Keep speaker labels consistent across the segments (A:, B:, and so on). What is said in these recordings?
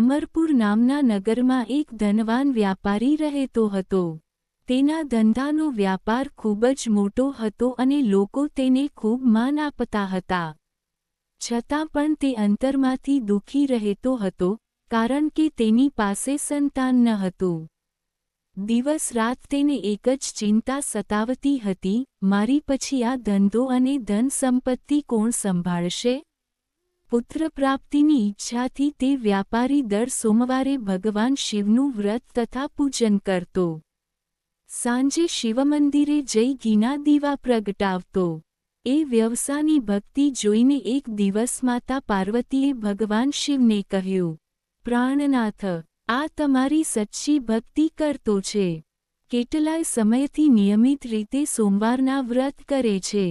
A: અમરપુર નામના નગરમાં એક ધનવાન વ્યાપારી રહેતો હતો. તેના ધંધાનો વ્યાપાર ખૂબ જ મોટો હતો અને લોકો તેને ખૂબ માન આપતા હતા. છતાં પણ તે અંતરમાંથી દુઃખી રહેતો હતો, કારણ કે તેની પાસે સંતાન ન હતું. દિવસ રાત તેને એક જ ચિંતા સતાવતી હતી, મારી પછી આ ધંધો અને ધન સંપત્તિ કોણ સંભાળશે? પુત્ર પ્રાપ્તિની ઈચ્છાથી તે વ્યાપારી દર સોમવારે ભગવાન શિવનું વ્રત તથા પૂજન કરતો. સાંજે શિવમંદિરે જઈ ઘીના દીવા પ્રગટાવતો. એ વ્યવસાની ભક્તિ જોઈને એક દિવસ માતા પાર્વતીએ ભગવાન શિવને કહ્યું, પ્રાણનાથ, આ તમારી સચ્ચી ભક્તિ કરતો છે. કેટલાય સમયથી નિયમિત રીતે સોમવારના વ્રત કરે છે.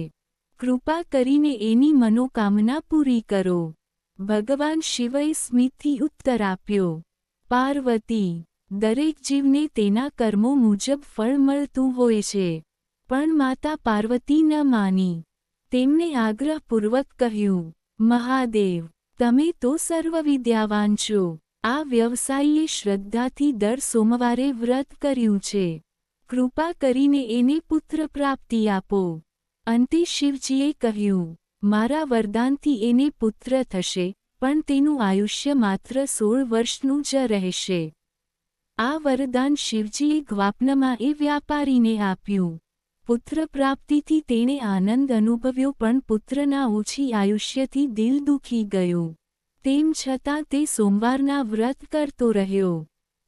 A: કૃપા કરીને એની મનોકામના પૂરી કરો. ભગવાન શિવએ સ્મિતથી ઉત્તર આપ્યો. પાર્વતી, દરેક જીવને તેના કર્મો મુજબ ફળ મળતું હોય છે, પણ માતા પાર્વતી ન માની. તેમને આગ્રહપૂર્વક કહ્યું, મહાદેવ, તમે તો સર્વવિદ્યાવાન છો. આ વ્યવસાયીએ શ્રદ્ધાથી દર સોમવારે વ્રત કર્યું છે. કૃપા કરીને એને પુત્ર પ્રાપ્તિ આપો. અંતે શિવજીએ કહ્યું, મારા વરદાનથી એને પુત્ર થશે, પણ તેનું આયુષ્ય માત્ર સોળ વર્ષનું જ રહેશે. આ વરદાન શિવજીએ ગ્વાપનમાં એ વ્યાપારીને આપ્યું. પુત્ર પ્રાપ્તિથી તેણે આનંદ અનુભવ્યો, પણ પુત્રના ઓછી આયુષ્યથી દિલ દુખી ગયું. તેમ છતાં તે સોમવારના વ્રત કરતો રહ્યો.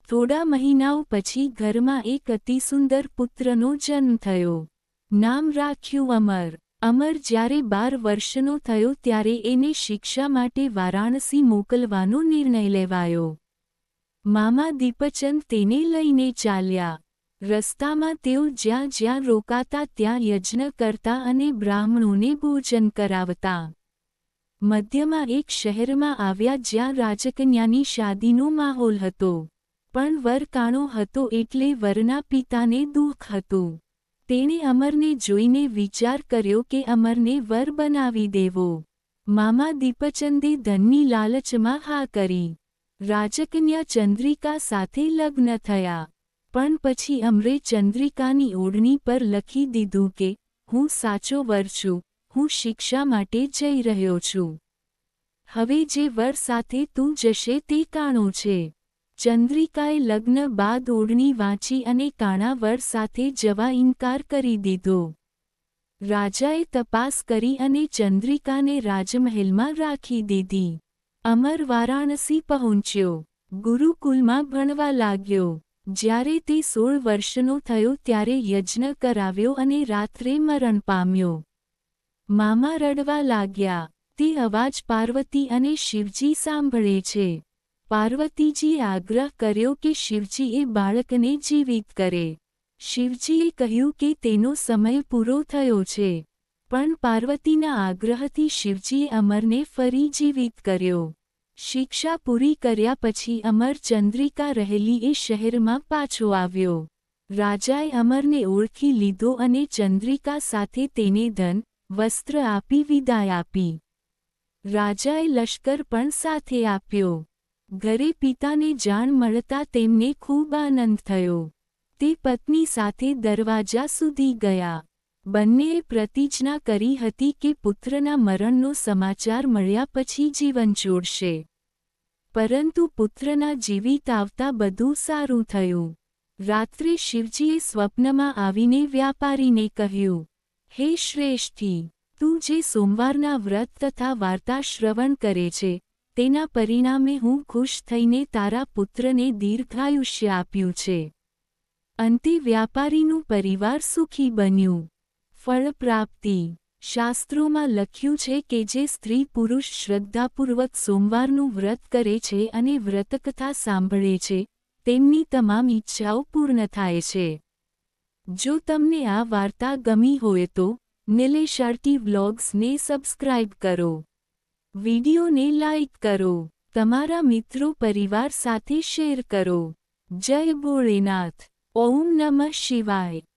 A: થોડા મહિનાઓ પછી ઘરમાં એક અતિસુંદર પુત્રનો જન્મ થયો. નામ રાખ્યું અમર. અમર જ્યારે બાર વર્ષનો થયો ત્યારે એને શિક્ષા માટે વારાણસી મોકલવાનો નિર્ણય લેવાયો. મામા દીપચંદ તેને લઈને ચાલ્યા. રસ્તામાં તેઓ જ્યાં જ્યાં રોકાતા ત્યાં યજ્ઞ કરતા અને બ્રાહ્મણોને ભોજન કરાવતા. મધ્યમાં એક શહેરમાં આવ્યા જ્યાં રાજકન્યાની શાદીનો માહોલ હતો. પણ વર કાણો હતો એટલે વરના પિતાને દુઃખ હતું. તેણે અમરને જોઈને વિચાર કર્યો કે અમરને વર બનાવી દેવો. મામા દીપચંદે ધનની લાલચમાં હા કરી. રાજકન્યા ચંદ્રિકા સાથે લગ્ન થયા. પણ પછી અમરે ચંદ્રિકાની ઓઢણી પર લખી દીધું કે, હું સાચો વર છું, હું શિક્ષા માટે જઈ રહ્યો છું. હવે જે વર સાથે તું જશે તે કાણો છે. ચંદ્રિકાએ લગ્ન બાદ ઓઢણી વાંચી અને કાણા વર સાથે જવા ઇનકાર કરી દીધો. રાજાએ તપાસ કરી અને ચંદ્રિકાને રાજમહેલમાં રાખી દીધી. અમર વારાણસી પહોંચ્યો. ગુરુકુલમાં ભણવા લાગ્યો. જ્યારે તે સોળ વર્ષનો થયો ત્યારે યજ્ઞ કરાવ્યો અને રાત્રે મરણ પામ્યો. મામા રડવા લાગ્યા. તે અવાજ પાર્વતી અને શિવજી સાંભળે છે. પાર્વતીજીએ આગ્રહ કર્યો કે શિવજીએ બાળકને જીવિત કરે. શિવજીએ કહ્યું કે તેનો સમય પૂરો થયો છે, પણ પાર્વતીના આગ્રહથી શિવજીએ અમરને ફરી જીવિત કર્યો. શિક્ષા પૂરી કર્યા પછી અમર ચંદ્રિકા રહેલી એ શહેરમાં પાછો આવ્યો. રાજાએ અમરને ઓળખી લીધો અને ચંદ્રિકા સાથે તેને ધન, વસ્ત્ર આપી વિદાય આપી. રાજાએ લશ્કર પણ સાથે આપ્યો. ઘરે પિતાને જાણ મળતા તેમને ખૂબ આનંદ થયો. તે પત્ની સાથે દરવાજા સુધી ગયા. બંનેએ પ્રતિજ્ઞા કરી હતી કે પુત્રના મરણનો સમાચાર મળ્યા પછી જીવન જોડશે પરંતુ પુત્રના જીવિત આવતા બધું સારું થયું. રાત્રે શિવજીએ સ્વપ્નમાં આવીને વ્યાપારીને કહ્યું, હે શ્રેષ્ઠી, તું જે સોમવારના વ્રત તથા વાર્તા શ્રવણ કરે છે તેના પરિણામે હું ખુશ થઈને તારા પુત્રને દીર્ઘાયુષ્ય આપ્યું છે. અંતે વ્યાપારીનું પરિવાર સુખી બન્યું. ફળપ્રાપ્તિ. શાસ્ત્રોમાં લખ્યું છે કે જે સ્ત્રી પુરુષ શ્રદ્ધાપૂર્વક સોમવારનું વ્રત કરે છે અને વ્રતકથા સાંભળે છે, તેમની તમામ ઈચ્છાઓ પૂર્ણ થાય છે. જો તમને આ વાર્તા ગમી હોય તો, નિલેશાર્ટી વ્લોગ્સને સબસ્ક્રાઇબ કરો. વિડિયોને લાઇક કરો તમારા મિત્રો પરિવાર સાથે શેર કરો. જય ભોળેનાથ ઓમ નમઃ શિવાય.